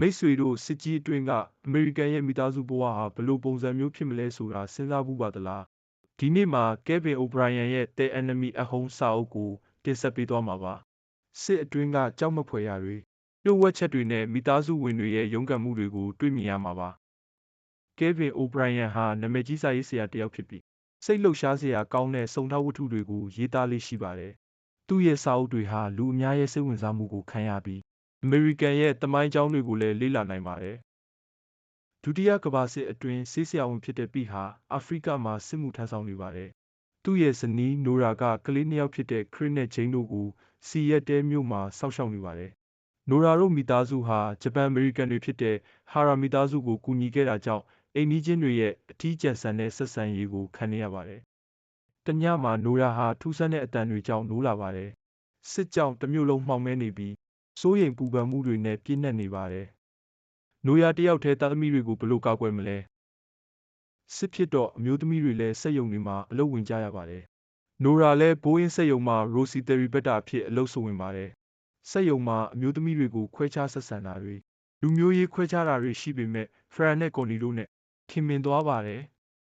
မိတ်ဆွေတို့စစ်ကြီးအတွင်းကအမေရိကန်ရဲ့မိသားစုဘဝဟာဘယ်လိုပုံစံမျိုးဖြစ်မလဲဆိုတာစဉ်းစားမှုပါသလားဒီနေ့မှာကဲဗင်အိုဘရိုင်ယန်ရဲ့ The Enemy at Home စာအုပ်ကိုတင်ဆက်ပေးသွားမှာပါစစ်အတွင်းကကြောက်မဖွယ်ရာတွေလျှို့ဝှက်ချက်တွေနဲ့မိသားစုဝင်တွေရဲ့ရုန်းကန်မှုတွေကိုတွေ့မြင်ရမှာပါကဲဗင်အိုဘရိုင်ယန်ဟာနာမည်ကြီးစာရေးဆရာတစ်ယောက်ဖြစ်ပြီးစိတ်လှုပ်ရှားစရာကောင်းတဲ့စုံထောက်ဝတ္ထုတွေကိုရေးသားလေးရှိပါတယ်သူ့ရဲ့စာအုပ်တွေဟာလူအများရဲ့စိတ်ဝင်စားမှုကိုခံရပြီး အမေရိကန်ရဲ့တမိုင်းကြောင်းတွေကိုလည်းလေ့လာနိုင်ပါတယ်။ဒုတိယကမ္ဘာစစ်အတွင်းဆေးဆရာဝန်ဖြစ်တဲ့ပိဟာအာဖရိကမှာစစ်မှုထမ်းဆောင်နေပါတယ်။သူ့ရဲ့ဇနီးနိုရာကကလေးနှစ်ယောက်ဖြစ်တဲ့ခရစ်နဲ့ဂျိန်းတို့ကိုစီရက်တဲမြို့မှာစောင့်ရှောက်နေပါတယ်။နိုရာတို့မိသားစုဟာဂျပန်အမေရိကန်တွေဖြစ်တဲ့ဟာရာမိသားစုကိုကူညီခဲ့တာကြောင့်အိမ်နီးချင်းတွေရဲ့အထီးကျန်ဆန်တဲ့ဆက်ဆံရေးကိုခံနေရပါတယ်။တညမှာနိုရာဟာထူးဆန်းတဲ့အတန်တွေကြောင့်နိုးလာပါတယ်။စစ်ကြောင့်တစ်မျိုးလုံးမှောင်မဲနေပြီး စိုးရိမ်ပူပန်မှုတွေနဲ့ပြည့်နှက်နေပါတယ်။နိုယာတယောက်တည်းသားသမီးတွေကိုဘယ်လိုကာကွယ်မလဲ။စစ်ဖြစ်တော့အမျိုးသမီးတွေလည်းစက်ယုံတွေမှာအလုပ်ဝင်ကြရပါတယ်။နိုရာလည်းဘိုးအင်းစက်ယုံမှာရိုစီတယ်ရီဘက်တာအဖြစ်အလုပ်ဆိုဝင်ပါတယ်။စက်ယုံမှာအမျိုးသမီးတွေကိုခွဲခြားဆက်ဆံတာတွေလူမျိုးရေးခွဲခြားတာတွေရှိပေမဲ့ဖရန်နဲ့ကွန်နီတို့နဲ့ခင်မင်သွားပါတယ်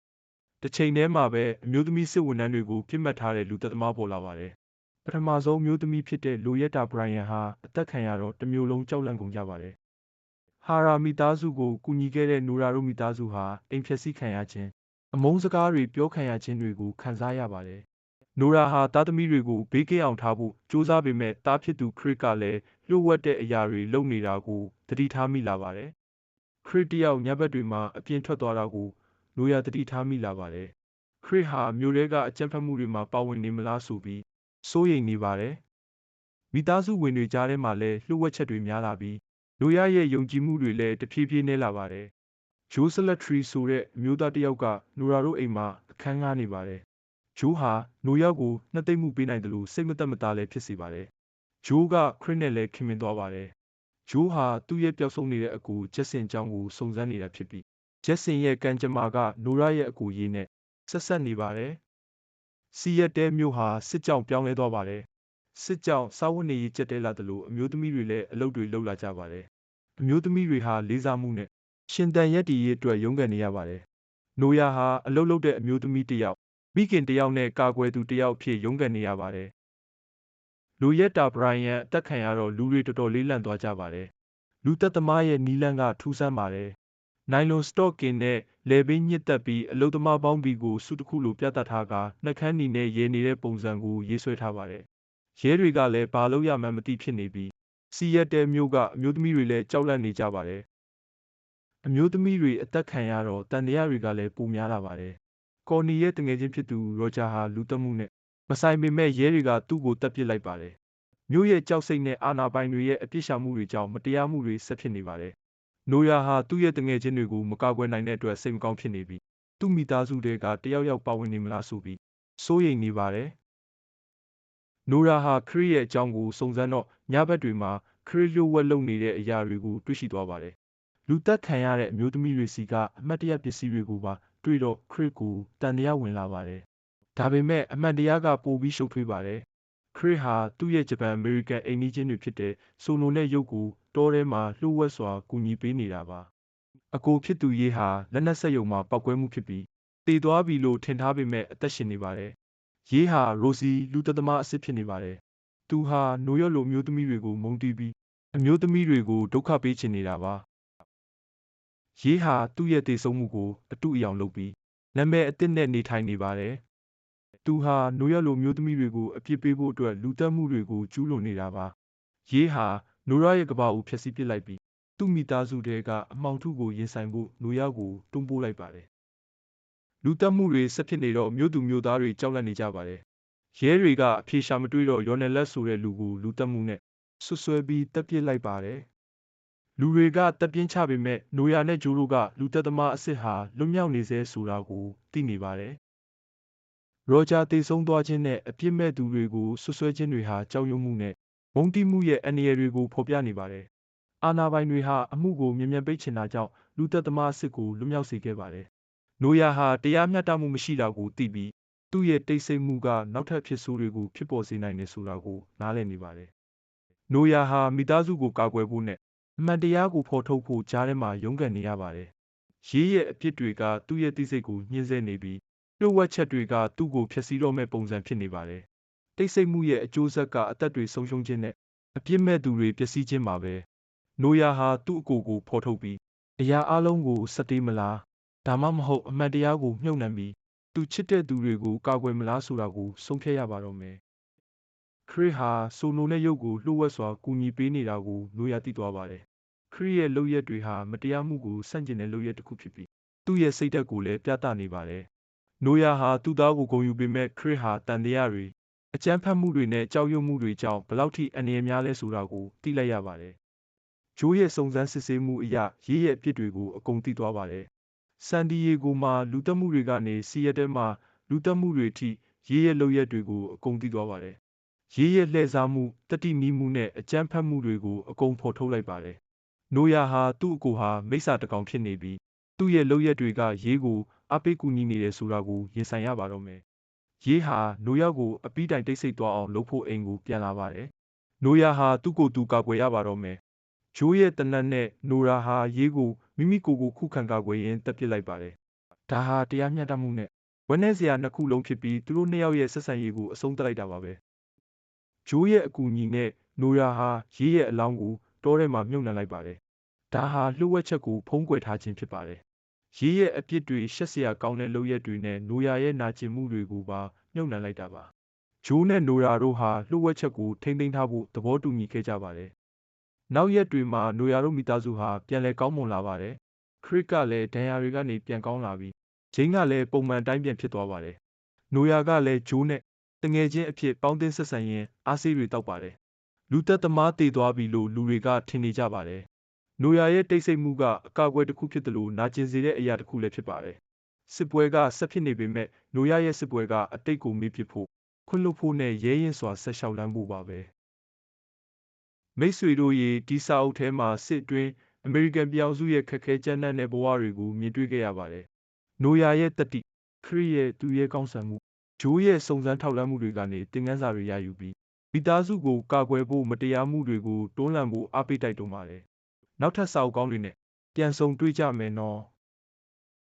။တစ်ချိန်တည်းမှာပဲအမျိုးသမီးစစ်ဝန်ထမ်းတွေကိုပြစ်မှတ်ထားတဲ့လူသက်သမားပေါ်လာပါတယ်ပ ထမဆုံးမျိုးသမီးဖြစ်တဲ့လိုရက်တာဘရိုင်ယန်ဟာ အသက်ခံရတော့ တစ်မျိုးလုံး ကြောက်လန့်ကုန်ကြပါတယ်။ဟာရာမိသားစုကို ကူညီခဲ့တဲ့နိုရာတို့မိသားစုဟာ အိမ်ဖျက်ဆီးခံရခြင်း အမုန်းစကားတွေ ပြောခံရခြင်းတွေကို ခံစားရပါတယ်။နိုရာဟာ သားသမီးတွေကို ဘေးကင်းအောင်ထားဖို့ ကြိုးစားပေမဲ့တားဖြစ်သူခရစ်ကလည်း လျှို့ဝှက်တဲ့အရာတွေ လုပ်နေတာကို သတိထားမိလာပါတယ်။ခရစ်တယောက် ညဘက်တွေမှာ အပြင်ထွက်သွားတာကိုနိုရာသတိထားမိလာပါတယ်။ခရစ်ဟာ မြို့ထဲက အကြမ်းဖက်မှုတွေမှာ ပါဝင်နေမလားဆိုပြီး စိုးရိမ်နေပါတယ်။မိသားစုဝင်တွေကြားထဲမှာလည်းလျှို့ဝှက်ချက်တွေများလာပြီးလိုရရဲ့ယုံကြည်မှုတွေလည်းတဖြည်းဖြည်းနည်းလာပါတယ်။ဂျိုးဆလက်ထရီဆိုတဲ့အမျိုးသားတစ်ယောက်ကနိုရာတို့အိမ်မှာအခန်းငှားနေပါတယ်။ဂျိုးဟာနိုရောက်ကိုနှစ်သိမ့်မှုပေးနိုင်တယ်လို့စိတ်မသက်မသာလည်းဖြစ်စေပါတယ်။ဂျိုးကခရစ်နဲ့လည်းခင်မင်သွားပါတယ်။ဂျိုးဟာသူ့ရဲ့ပျောက်ဆုံးနေတဲ့အကူဂျက်ဆင်ကြောင်းကိုစုံစမ်းနေတာဖြစ်ပြီးဂျက်ဆင်ရဲ့ကံကြမ္မာကနိုရာရဲ့အကူရေးနဲ့ဆက်ဆက်နေပါတယ်။ စီရက်တဲမြို့ဟာစစ်ကြောင့်ပြောင်းလဲသွားပါတယ်။စစ်ကြောင့်စားဝတ်နေရေးကျက်တဲလာသလိုအမျိုးသမီးတွေလည်းအလုပ်တွေလုပ်လာကြပါတယ်။အမျိုးသမီးတွေဟာလေးစားမှုနဲ့ရှင်သန်ရက်တည်ရေးအတွက်ရုန်းကန်နေရပါတယ်။နိုယာဟာအလုပ်လုပ်တဲ့အမျိုးသမီးတစ်ယောက်မိခင်တစ်ယောက်နဲ့ကာကွယ်သူတစ်ယောက်ဖြစ်ရုန်းကန်နေရပါတယ်။လူရက်တာဘရိုင်ယန်အသက်ခံရတော့လူတွေတော်တော်လေးလန့်သွားကြပါတယ်။လူသက်သမားရဲ့နီးလန်းကထူးဆန်းပါတယ် နိုင်လွန်စတော့ကင်နဲ့လယ်ဘေးညစ်တက်ပြီးအလုသမားပေါင်းဘီကိုစုတစ်ခုလိုပြသထားကနှက်ခမ်းနီနဲ့ရဲနေတဲ့ပုံစံကိုရေးဆွဲထားပါတယ်။ရဲတွေကလည်းဘာလို့ရမှန်းမသိဖြစ်နေပြီးစီရက်တဲမျိုးကအမျိုးသမီးတွေလည်းကြောက်လန့်နေကြပါတယ်။အမျိုးသမီးတွေအသက်ခံရတော့တန်တရားတွေကလည်းပိုများလာပါတယ်။ကော်နီရဲ့တငယ်ချင်းဖြစ်သူရောဂျာဟာလူတက်မှုနဲ့မဆိုင်ပေမဲ့ရဲတွေကသူ့ကိုတပ်ပစ်လိုက်ပါတယ်။မျိုးရဲ့ကြောက်စိတ်နဲ့အာနာပိုင်တွေရဲ့အပြစ်ရှာမှုတွေကြောင့်မတရားမှုတွေဆက်ဖြစ်နေပါတယ် နိုယာဟာသူ့ရဲ့တငယ်ချင်းတွေကိုမကာကွယ်နိုင်တဲ့အတွက်စိတ်မကောင်းဖြစ်နေပြီးသူ့မိသားစုတွေကတယောက်ယောက်ပါဝင်နေမလားဆိုပြီးစိုးရိမ်နေပါတယ်။နိုရာဟာခရစ်ရဲ့အကြောင်းကိုစုံစမ်းတော့ညဘက်တွေမှာခရစ်လျှို့ဝှက်လုပ်နေတဲ့အရာတွေကိုတွေ့ရှိသွားပါတယ်။လူသက်ခံရတဲ့အမျိုးသမီးတွေစီကအမတ်တရပစ္စည်းတွေကိုပါတွေ့တော့ခရစ်ကိုတန်တရားဝင်လာပါတယ်။ဒါပေမဲ့အမှန်တရားကပိုပြီးရှုပ်ထွေးပါတယ်။ခရစ်ဟာသူ့ရဲ့ဂျပန်အမေရိကန်အိမ်နီးချင်းတွေဖြစ်တဲ့ဆိုနိုနဲ့ရုပ်ကို တောထဲမှာလျှို့ဝှက်စွာကူညီပေးနေတာပါ။အကိုဖြစ်သူရေးဟာလက်နက်စက်ရုံမှာပောက်ကွဲမှုဖြစ်ပြီးတည်သွားပြီလို့ထင်ထားပေမဲ့အသက်ရှင်နေပါတယ်။ရေးဟာရိုစီလူသက်သမားအစ်စ်ဖြစ်နေပါတယ်။သူဟာနိုယော့လိုမျိုးသမီးတွေကိုမုန်းတီးပြီးအမျိုးသမီးတွေကိုဒုက္ခပေးချင်နေတာပါ။ရေးဟာသူ့ရဲ့တည်ဆုံမှုကိုအတုအယောင်လုပ်ပြီးနာမည်အစ်စ်နဲ့နေထိုင်နေပါတယ်။သူဟာနိုယော့လိုမျိုးသမီးတွေကိုအပြစ်ပေးဖို့အတွက်လူတက်မှုတွေကိုကျူးလွန်နေတာပါ။ရေးဟာ နိုရာရဲ့ကဘာကိုဖျက်ဆီးပစ်လိုက်ပြီးသူ့မိသားစုတဲကအမှောင်ထုကိုရင်ဆိုင်ဖို့နိုရာကိုတွန်းပို့လိုက်ပါတယ်။လူတက်မှုတွေဆက်ဖြစ်နေတော့မြို့သူမြို့သားတွေကြောက်လန့်နေကြပါတယ်။ရဲတွေကအဖြေရှာမတွေ့တော့ယော်နယ်လက်ဆိုတဲ့လူကိုလူတက်မှုနဲ့ဆွဆွဲပြီးတပ်ပစ်လိုက်ပါတယ်။လူတွေကတပ်ပြင်းချပေမဲ့နိုယာနဲ့ဂျိုးတို့ကလူတက်သမားအစ်စ်ဟာလွတ်မြောက်နေစေဆိုတာကိုသိနေပါတယ်။ရောဂျာတေဆုံးသွားခြင်းနဲ့အပြစ်မဲ့သူတွေကိုဆွဆွဲခြင်းတွေဟာကြောက်ရွံ့မှုနဲ့ မုန်းတီးမှုရဲ့အန္တရာယ်တွေကို ဖော်ပြနေပါတယ်။အာဏာပိုင်တွေဟာ အမှုကို မြန်မြန်ပိတ်ချင်တာကြောင့် လူသက်သမား စစ်ကို လွတ်မြောက်စေခဲ့ပါတယ်။နိုယာဟာ တရားမျှတမှုမရှိတာကိုသိပြီး သူ့ရဲ့တိတ်ဆိတ်မှုက နောက်ထပ်ဖြစ်ဆိုးတွေကို ဖြစ်ပေါ်စေနိုင်တယ်ဆိုတာကို နားလည်နေပါတယ်။နိုယာဟာ မိသားစုကို ကာကွယ်ဖို့နဲ့ အမှန်တရားကို ဖော်ထုတ်ဖို့ ကြားထဲမှာ ရုန်းကန်နေရပါတယ်။ရေးရဲ့အဖြစ်တွေက သူ့ရဲ့သိစိတ်ကို ညှင်းဆဲနေပြီး လျှို့ဝှက်ချက်တွေက သူ့ကို ဖျက်ဆီးတော့မဲ့ပုံစံ ဖြစ်နေပါတယ်။ တိတ်ဆိတ်မှုရဲ့အကျိုးဆက်က အသက်တွေဆုံးရှုံးခြင်းနဲ့ အပြစ်မဲ့သူတွေပျက်စီးခြင်းပါပဲ။နိုယာဟာသူ့အကိုကိုဖော်ထုတ်ပြီး အရာအလုံးကိုစက်တေးမလားဒါမှမဟုတ်အမှန်တရားကိုမြုပ်နှံပြီးသူချစ်တဲ့သူတွေကိုကာကွယ်မလားဆိုတာကိုဆုံးဖြတ်ရပါတော့မယ်။ခရစ်ဟာဆိုနိုနဲ့ရုပ်ကိုလှုပ်ဝက်စွာကူညီပေးနေတာကိုနိုယာသိသွားပါတယ်။ခရစ်ရဲ့လုပ်ရက်တွေဟာမတရားမှုကိုဆန့်ကျင်တဲ့လုပ်ရက်တစ်ခုဖြစ်ပြီးသူ့ရဲ့စိတ်ဓာတ်ကိုလည်းပြသနေပါတယ်။နိုယာဟာသူ့သားကိုဂုဏ်ယူပေမဲ့ခရစ်ဟာတန်တရားတွေ အကြမ်းဖက်မှုတွေနဲ့ကြောက်ရွံ့မှုတွေကြောင့်ဘလောက်ထိအနေအများလဲဆိုတာကိုသိလိုက်ရပါတယ်။ဂျိုးရဲ့စုံစမ်းစစ်ဆေးမှုအရရေးရဲ့အဖြစ်တွေကိုအကုန်သိသွားပါတယ်။ဆန်ဒီယေဂိုမှာလူတက်မှုတွေကနေစီရက်တဲမှာလူတက်မှုတွေထိရေးရဲ့လုပ်ရက်တွေကိုအကုန်သိသွားပါတယ်။ရေးရဲ့လှည့်စားမှုတတိမီမှုနဲ့အကြမ်းဖက်မှုတွေကိုအကုန်ဖော်ထုတ်လိုက်ပါတယ်။နိုယာဟာသူ့အကိုဟာမိစ္ဆာတကောင်ဖြစ်နေပြီးသူ့ရဲ့လုပ်ရက်တွေကရေးကိုအပိကူညီနေတယ်ဆိုတာကိုရင်ဆိုင်ရပါတော့မယ်။ ရေးဟာနိုယာကိုအပီးတိုင်တိတ်ဆိတ်သွားအောင်လုပ်ဖို့အိမ်ကိုပြန်လာပါတယ်။နိုယာဟာသူ့ကိုယ်သူကာကွယ်ရပါတော့မယ်။ဂျိုးရဲ့တနတ်နဲ့နိုရာဟာရေးကိုမိမိကိုယ်ကိုခုခံကာကွယ်ရင်းတက်ပစ်လိုက်ပါတယ်။ဒါဟာတရားမျှတမှုနဲ့ဝန်းနေစရာနှစ်ခုလုံးဖြစ်ပြီးသူတို့နှစ်ယောက်ရဲ့ဆက်ဆံရေးကိုအဆုံးသတ်လိုက်တာပါပဲ။ဂျိုးရဲ့အကူအညီနဲ့နိုရာဟာရေးရဲ့အလောင်းကိုတောထဲမှာမြုပ်နှံလိုက်ပါတယ်။ဒါဟာလှုပ်ဝက်ချက်ကိုဖုံးကွယ်ထားခြင်းဖြစ်ပါတယ်။ ရေးရဲ့အပြစ်တွေရှက်စရာကောင်းတဲ့လုပ်ရက်တွေနဲ့နိုရာရဲ့နာကျင်မှုတွေကိုပါမြုပ်နှံလိုက်တာပါ။ဂျိုးနဲ့နိုရာတို့ဟာလှုပ်ဝက်ချက်ကိုထိမ့်သိမ်းထားဖို့သဘောတူညီခဲ့ကြပါတယ်။နောက်ရက်တွေမှာနိုရာတို့မိသားစုဟာပြန်လည်ကောင်းမွန်လာပါတယ်။ခရစ်ကလည်းဒဏ်ရာတွေကနေပြန်ကောင်းလာပြီးဂျိန်းကလည်းပုံမှန်တိုင်းပြန်ဖြစ်သွားပါတယ်။နိုယာကလည်းဂျိုးနဲ့တငယ်ချင်းအဖြစ်ပေါင်းတင်ဆက်ဆံရင်းအားဆေးတွေတောက်ပါတယ်။လူသက်သမားတည်သွားပြီလို့လူတွေကထင်နေကြပါတယ်။ နိုယာရဲ့တိတ်ဆိတ်မှုကအကာအကွယ်တစ်ခုဖြစ်တယ်လို့နာကျင်စေတဲ့အရာတစ်ခုလည်းဖြစ်ပါတယ်။စစ်ပွဲကဆက်ဖြစ်နေပေမဲ့နိုယာရဲ့စစ်ပွဲကအတိတ်ကိုမေ့ပစ်ဖို့ခွင့်လွှတ်ဖို့နဲ့ရဲရင်စွာဆက်လျှောက်လန်းဖို့ပါပဲ။မိတ်ဆွေတို့ရေဒီစာအုပ်ထဲမှာစစ်တွင်းအမေရိကန်ပြည်အောင်စုရဲ့ခက်ခဲကြမ်းတမ်းတဲ့ဘဝတွေကိုမြင်တွေ့ခဲ့ရပါတယ်။နိုယာရဲ့တတိခရစ်ရဲ့သူရဲ့ကောင်းဆန်မှုဂျိုးရဲ့စုံစမ်းထောက်လှမ်းမှုတွေကနေသင်ခန်းစာတွေရယူပြီးမိသားစုကိုကာကွယ်ဖို့မတရားမှုတွေကိုတွန်းလှန်ဖို့အားပေးတိုက်တွန်းပါတယ်။ နောက်ထပ်စာအုပ်ကောင်းတွေနဲ့ပြန်ဆုံတွေ့ကြမယ်နော်။